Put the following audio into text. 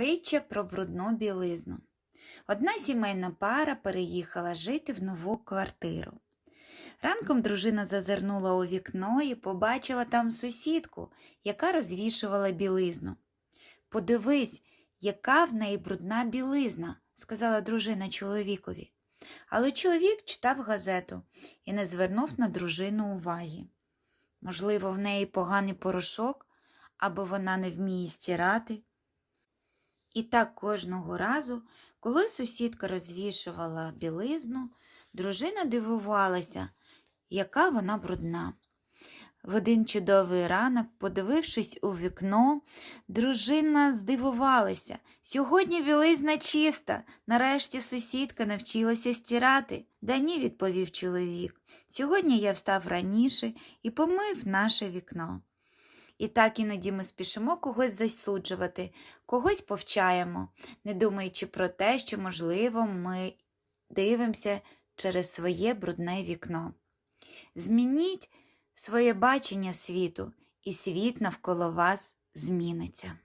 Притча про брудну білизну. Одна сімейна пара переїхала жити в нову квартиру. Ранком дружина зазирнула у вікно і побачила там сусідку, яка розвішувала білизну. Подивись, яка в неї брудна білизна, сказала дружина чоловікові. Але чоловік читав газету і не звернув на дружину уваги. Можливо, в неї поганий порошок, або вона не вміє стирати. І так кожного разу, коли сусідка розвішувала білизну, дружина дивувалася, яка вона брудна. В один чудовий ранок, подивившись у вікно, дружина здивувалася. Сьогодні білизна чиста. Нарешті сусідка навчилася стирати. Да ні, відповів чоловік. Сьогодні я встав раніше і помив наше вікно. І так іноді ми спішимо когось засуджувати, когось повчаємо, не думаючи про те, що, можливо, ми дивимося через своє брудне вікно. Змініть своє бачення світу, і світ навколо вас зміниться.